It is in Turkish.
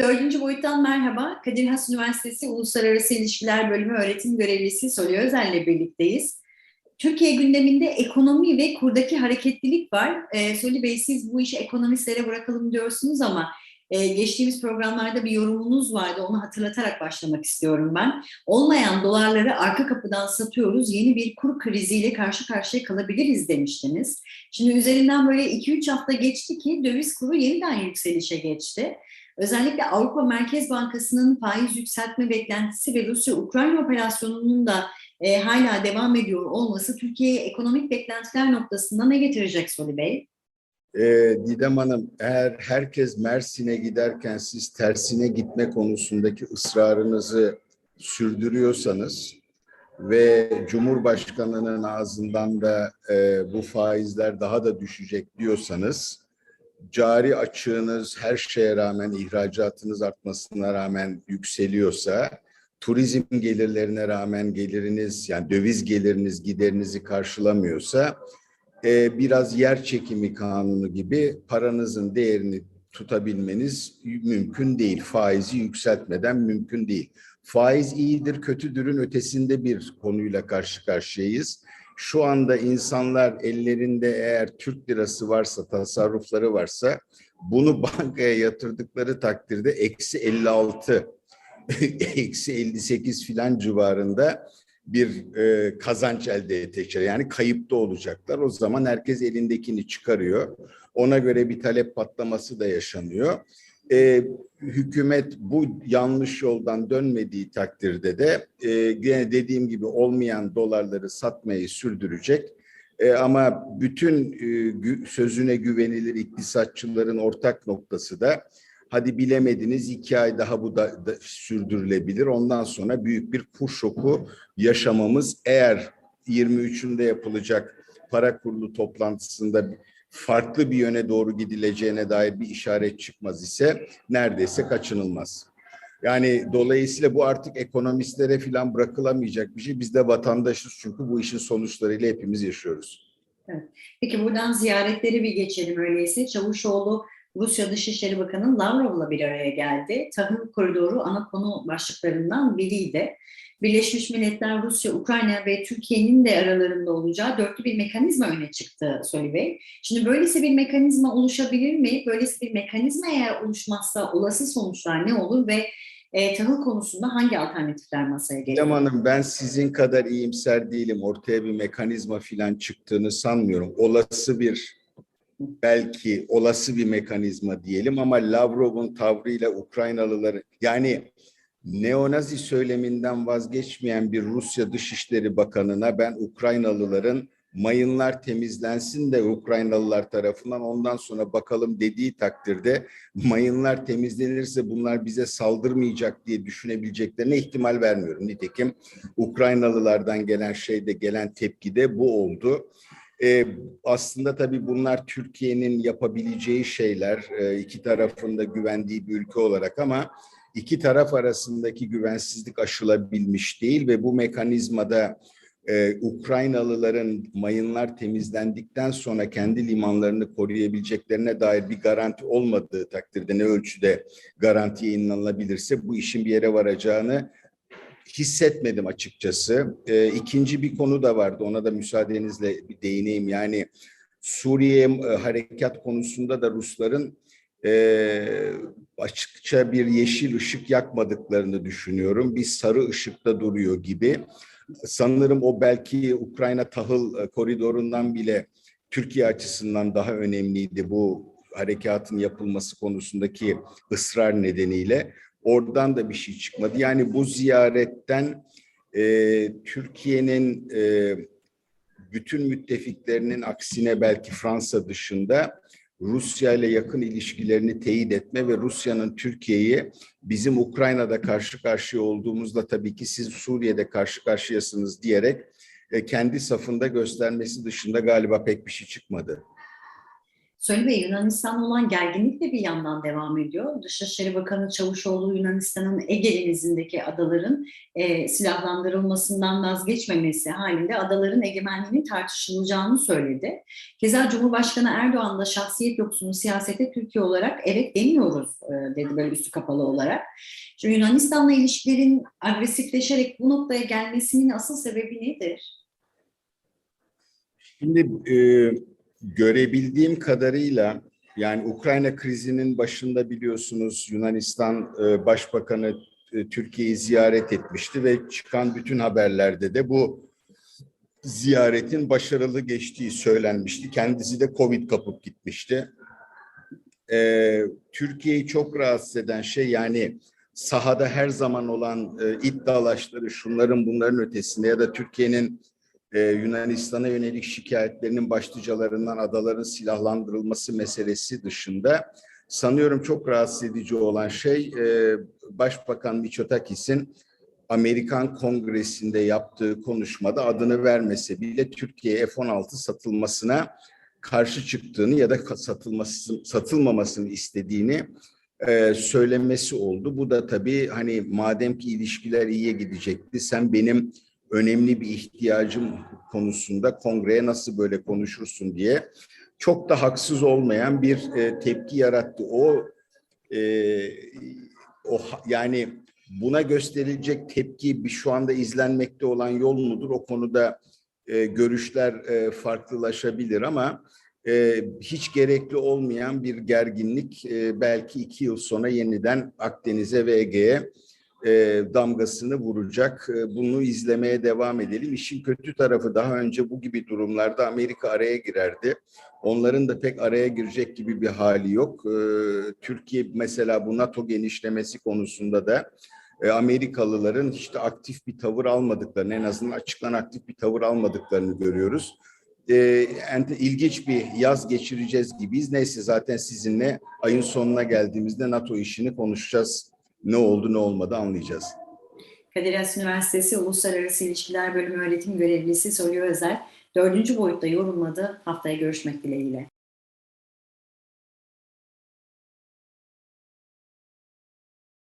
Dördüncü boyuttan merhaba. Kadir Has Üniversitesi Uluslararası İlişkiler Bölümü öğretim görevlisi Solya Özel ile birlikteyiz. Türkiye gündeminde ekonomi ve kurdaki hareketlilik var. Ee, Soli Bey siz bu işi ekonomistlere bırakalım diyorsunuz ama e, geçtiğimiz programlarda bir yorumunuz vardı. Onu hatırlatarak başlamak istiyorum ben. Olmayan dolarları arka kapıdan satıyoruz. Yeni bir kur kriziyle karşı karşıya kalabiliriz demiştiniz. Şimdi üzerinden böyle 2-3 hafta geçti ki döviz kuru yeniden yükselişe geçti. Özellikle Avrupa Merkez Bankası'nın faiz yükseltme beklentisi ve Rusya-Ukrayna operasyonunun da e, hala devam ediyor olması Türkiye'ye ekonomik beklentiler noktasında ne getirecek Soli Bey? Ee, Didem Hanım, eğer herkes Mersin'e giderken siz tersine gitme konusundaki ısrarınızı sürdürüyorsanız ve Cumhurbaşkanı'nın ağzından da e, bu faizler daha da düşecek diyorsanız, cari açığınız her şeye rağmen, ihracatınız artmasına rağmen yükseliyorsa, turizm gelirlerine rağmen geliriniz, yani döviz geliriniz giderinizi karşılamıyorsa, e, biraz yer çekimi kanunu gibi paranızın değerini tutabilmeniz mümkün değil. Faizi yükseltmeden mümkün değil. Faiz iyidir, kötüdürün ötesinde bir konuyla karşı karşıyayız. Şu anda insanlar ellerinde eğer Türk lirası varsa, tasarrufları varsa bunu bankaya yatırdıkları takdirde eksi 56, eksi 58 filan civarında bir e, kazanç elde edecekler. Yani kayıpta olacaklar. O zaman herkes elindekini çıkarıyor. Ona göre bir talep patlaması da yaşanıyor. E, hükümet bu yanlış yoldan dönmediği takdirde de e, dediğim gibi olmayan dolarları satmayı sürdürecek. E, ama bütün e, gü, sözüne güvenilir iktisatçıların ortak noktası da hadi bilemediniz iki ay daha bu da, da sürdürülebilir. Ondan sonra büyük bir kur şoku yaşamamız eğer 23'ünde yapılacak para kurulu toplantısında farklı bir yöne doğru gidileceğine dair bir işaret çıkmaz ise neredeyse kaçınılmaz. Yani dolayısıyla bu artık ekonomistlere falan bırakılamayacak bir şey. Biz de vatandaşız çünkü bu işin sonuçlarıyla hepimiz yaşıyoruz. Evet. Peki buradan ziyaretleri bir geçelim öyleyse. Çavuşoğlu Rusya Dışişleri Bakanı Lavrov'la bir araya geldi. Tahıl koridoru ana konu başlıklarından biriydi. Birleşmiş Milletler, Rusya, Ukrayna ve Türkiye'nin de aralarında olacağı dörtlü bir mekanizma öne çıktı Soli Bey. Şimdi böylesi bir mekanizma oluşabilir mi? Böylesi bir mekanizma eğer oluşmazsa olası sonuçlar ne olur ve e, tahıl konusunda hangi alternatifler masaya gelir? Didem Hanım ben sizin kadar iyimser değilim. Ortaya bir mekanizma filan çıktığını sanmıyorum. Olası bir belki olası bir mekanizma diyelim ama Lavrov'un tavrıyla Ukraynalıları yani neonazi söyleminden vazgeçmeyen bir Rusya Dışişleri Bakanı'na ben Ukraynalıların mayınlar temizlensin de Ukraynalılar tarafından ondan sonra bakalım dediği takdirde mayınlar temizlenirse bunlar bize saldırmayacak diye düşünebileceklerine ihtimal vermiyorum. Nitekim Ukraynalılardan gelen şeyde gelen tepki de bu oldu. Ee, aslında tabii bunlar Türkiye'nin yapabileceği şeyler, ee, iki tarafında güvendiği bir ülke olarak ama iki taraf arasındaki güvensizlik aşılabilmiş değil ve bu mekanizmada e, Ukraynalıların mayınlar temizlendikten sonra kendi limanlarını koruyabileceklerine dair bir garanti olmadığı takdirde ne ölçüde garanti yayınlanabilirse bu işin bir yere varacağını hissetmedim açıkçası. E, ikinci bir konu da vardı. Ona da müsaadenizle bir değineyim. Yani Suriye e, harekat konusunda da Rusların e, açıkça bir yeşil ışık yakmadıklarını düşünüyorum. Bir sarı ışıkta duruyor gibi. Sanırım o belki Ukrayna tahıl e, koridorundan bile Türkiye açısından daha önemliydi bu harekatın yapılması konusundaki ısrar nedeniyle. Oradan da bir şey çıkmadı. Yani bu ziyaretten e, Türkiye'nin e, bütün müttefiklerinin aksine belki Fransa dışında Rusya ile yakın ilişkilerini teyit etme ve Rusya'nın Türkiye'yi bizim Ukrayna'da karşı karşıya olduğumuzda tabii ki siz Suriye'de karşı karşıyasınız diyerek e, kendi safında göstermesi dışında galiba pek bir şey çıkmadı. Söyle Bey, Yunanistan'la olan gerginlik de bir yandan devam ediyor. Dışişleri Bakanı Çavuşoğlu Yunanistan'ın Ege Denizi'ndeki adaların e, silahlandırılmasından vazgeçmemesi halinde adaların egemenliğinin tartışılacağını söyledi. Keza Cumhurbaşkanı Erdoğan da şahsiyet yoksunu siyasete Türkiye olarak evet demiyoruz e, dedi böyle üstü kapalı olarak. Şimdi Yunanistan'la ilişkilerin agresifleşerek bu noktaya gelmesinin asıl sebebi nedir? Şimdi e, görebildiğim kadarıyla yani Ukrayna krizinin başında biliyorsunuz Yunanistan e, Başbakanı e, Türkiye'yi ziyaret etmişti ve çıkan bütün haberlerde de bu ziyaretin başarılı geçtiği söylenmişti. Kendisi de Covid kapıp gitmişti. E, Türkiye'yi çok rahatsız eden şey yani sahada her zaman olan e, iddialaşları şunların bunların ötesinde ya da Türkiye'nin e, Yunanistan'a yönelik şikayetlerinin başlıcalarından adaların silahlandırılması meselesi dışında sanıyorum çok rahatsız edici olan şey e, Başbakan Mitsotakis'in Amerikan Kongresi'nde yaptığı konuşmada adını vermese bile Türkiye'ye F-16 satılmasına karşı çıktığını ya da satılması satılmamasını istediğini e, söylemesi oldu. Bu da tabii hani madem ki ilişkiler iyiye gidecekti sen benim önemli bir ihtiyacım konusunda kongreye nasıl böyle konuşursun diye çok da haksız olmayan bir e, tepki yarattı. O e, o yani buna gösterilecek tepki bir şu anda izlenmekte olan yol mudur? O konuda e, görüşler e, farklılaşabilir ama e, hiç gerekli olmayan bir gerginlik e, belki iki yıl sonra yeniden Akdeniz'e ve Ege'ye e, damgasını vuracak. E, bunu izlemeye devam edelim. İşin kötü tarafı daha önce bu gibi durumlarda Amerika araya girerdi. Onların da pek araya girecek gibi bir hali yok. E, Türkiye mesela bu NATO genişlemesi konusunda da e, Amerikalıların işte aktif bir tavır almadıklarını, en azından açıklan aktif bir tavır almadıklarını görüyoruz. E, ilginç bir yaz geçireceğiz gibiyiz. Neyse zaten sizinle ayın sonuna geldiğimizde NATO işini konuşacağız ne oldu ne olmadı anlayacağız. Kadir Has Üniversitesi Uluslararası İlişkiler Bölümü öğretim görevlisi Solyo Özer, dördüncü boyutta yorumladı. Haftaya görüşmek dileğiyle.